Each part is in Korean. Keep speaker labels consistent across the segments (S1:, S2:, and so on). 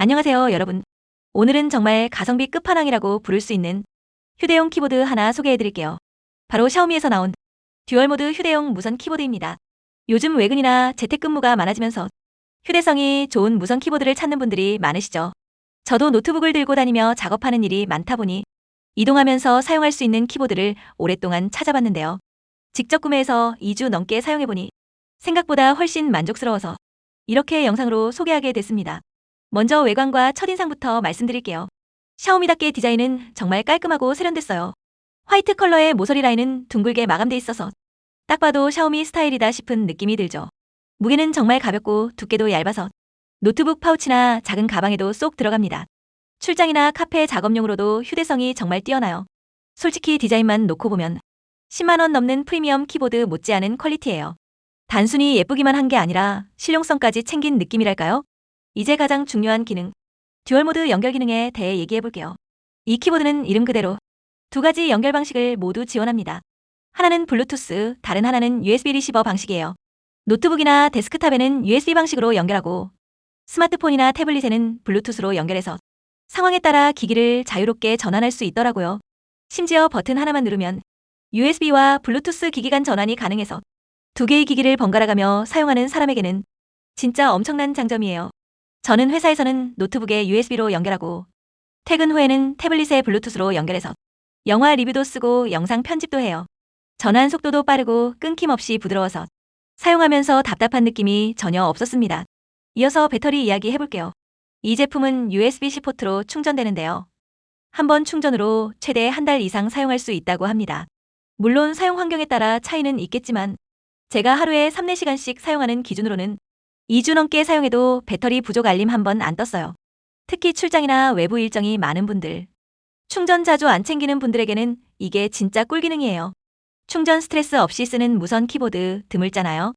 S1: 안녕하세요, 여러분. 오늘은 정말 가성비 끝판왕이라고 부를 수 있는 휴대용 키보드 하나 소개해 드릴게요. 바로 샤오미에서 나온 듀얼모드 휴대용 무선 키보드입니다. 요즘 외근이나 재택근무가 많아지면서 휴대성이 좋은 무선 키보드를 찾는 분들이 많으시죠. 저도 노트북을 들고 다니며 작업하는 일이 많다 보니 이동하면서 사용할 수 있는 키보드를 오랫동안 찾아봤는데요. 직접 구매해서 2주 넘게 사용해보니 생각보다 훨씬 만족스러워서 이렇게 영상으로 소개하게 됐습니다. 먼저 외관과 첫인상부터 말씀드릴게요. 샤오미답게 디자인은 정말 깔끔하고 세련됐어요. 화이트 컬러의 모서리 라인은 둥글게 마감돼 있어서 딱 봐도 샤오미 스타일이다 싶은 느낌이 들죠. 무게는 정말 가볍고 두께도 얇아서 노트북 파우치나 작은 가방에도 쏙 들어갑니다. 출장이나 카페 작업용으로도 휴대성이 정말 뛰어나요. 솔직히 디자인만 놓고 보면 10만원 넘는 프리미엄 키보드 못지않은 퀄리티예요. 단순히 예쁘기만 한 게 아니라 실용성까지 챙긴 느낌이랄까요? 이제 가장 중요한 기능, 듀얼모드 연결 기능에 대해 얘기해 볼게요. 이 키보드는 이름 그대로 두 가지 연결 방식을 모두 지원합니다. 하나는 블루투스, 다른 하나는 USB 리시버 방식이에요. 노트북이나 데스크탑에는 USB 방식으로 연결하고 스마트폰이나 태블릿에는 블루투스로 연결해서 상황에 따라 기기를 자유롭게 전환할 수 있더라고요. 심지어 버튼 하나만 누르면 USB와 블루투스 기기 간 전환이 가능해서 두 개의 기기를 번갈아 가며 사용하는 사람에게는 진짜 엄청난 장점이에요. 저는 회사에서는 노트북에 USB로 연결하고 퇴근 후에는 태블릿에 블루투스로 연결해서 영화 리뷰도 쓰고 영상 편집도 해요. 전환 속도도 빠르고 끊김없이 부드러워서 사용하면서 답답한 느낌이 전혀 없었습니다. 이어서 배터리 이야기 해볼게요. 이 제품은 USB-C 포트로 충전되는데요. 한 번 충전으로 최대 한 달 이상 사용할 수 있다고 합니다. 물론 사용 환경에 따라 차이는 있겠지만 제가 하루에 3, 4시간씩 사용하는 기준으로는 2주 넘게 사용해도 배터리 부족 알림 한 번 안 떴어요. 특히 출장이나 외부 일정이 많은 분들, 충전 자주 안 챙기는 분들에게는 이게 진짜 꿀기능이에요. 충전 스트레스 없이 쓰는 무선 키보드 드물잖아요.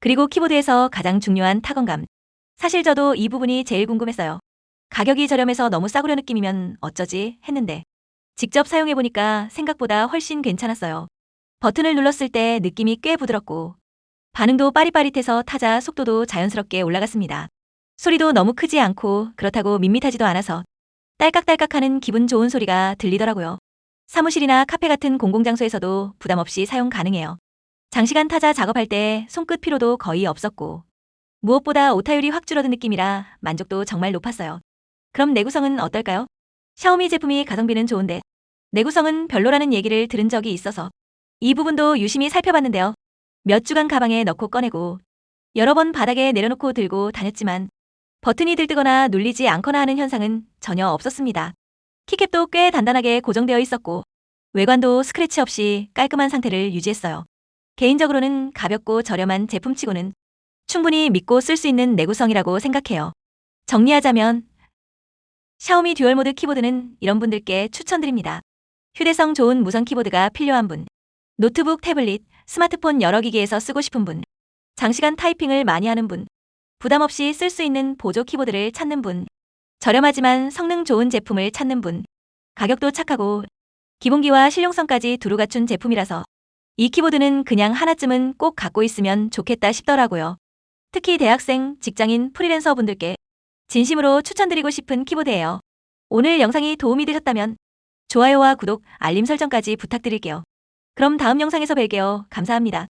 S1: 그리고 키보드에서 가장 중요한 타건감. 사실 저도 이 부분이 제일 궁금했어요. 가격이 저렴해서 너무 싸구려 느낌이면 어쩌지 했는데 직접 사용해보니까 생각보다 훨씬 괜찮았어요. 버튼을 눌렀을 때 느낌이 꽤 부드럽고 반응도 빠릿빠릿해서 타자 속도도 자연스럽게 올라갔습니다. 소리도 너무 크지 않고 그렇다고 밋밋하지도 않아서 딸깍딸깍하는 기분 좋은 소리가 들리더라고요. 사무실이나 카페 같은 공공장소에서도 부담 없이 사용 가능해요. 장시간 타자 작업할 때 손끝 피로도 거의 없었고 무엇보다 오타율이 확 줄어든 느낌이라 만족도 정말 높았어요. 그럼 내구성은 어떨까요? 샤오미 제품이 가성비는 좋은데 내구성은 별로라는 얘기를 들은 적이 있어서 이 부분도 유심히 살펴봤는데요. 몇 주간 가방에 넣고 꺼내고 여러 번 바닥에 내려놓고 들고 다녔지만 버튼이 들뜨거나 눌리지 않거나 하는 현상은 전혀 없었습니다. 키캡도 꽤 단단하게 고정되어 있었고 외관도 스크래치 없이 깔끔한 상태를 유지했어요. 개인적으로는 가볍고 저렴한 제품치고는 충분히 믿고 쓸 수 있는 내구성이라고 생각해요. 정리하자면 샤오미 듀얼 모드 키보드는 이런 분들께 추천드립니다. 휴대성 좋은 무선 키보드가 필요한 분, 노트북, 태블릿, 스마트폰 여러 기기에서 쓰고 싶은 분, 장시간 타이핑을 많이 하는 분, 부담 없이 쓸 수 있는 보조 키보드를 찾는 분, 저렴하지만 성능 좋은 제품을 찾는 분, 가격도 착하고 기본기와 실용성까지 두루 갖춘 제품이라서 이 키보드는 그냥 하나쯤은 꼭 갖고 있으면 좋겠다 싶더라고요. 특히 대학생, 직장인, 프리랜서 분들께 진심으로 추천드리고 싶은 키보드예요. 오늘 영상이 도움이 되셨다면 좋아요와 구독, 알림 설정까지 부탁드릴게요. 그럼 다음 영상에서 뵐게요. 감사합니다.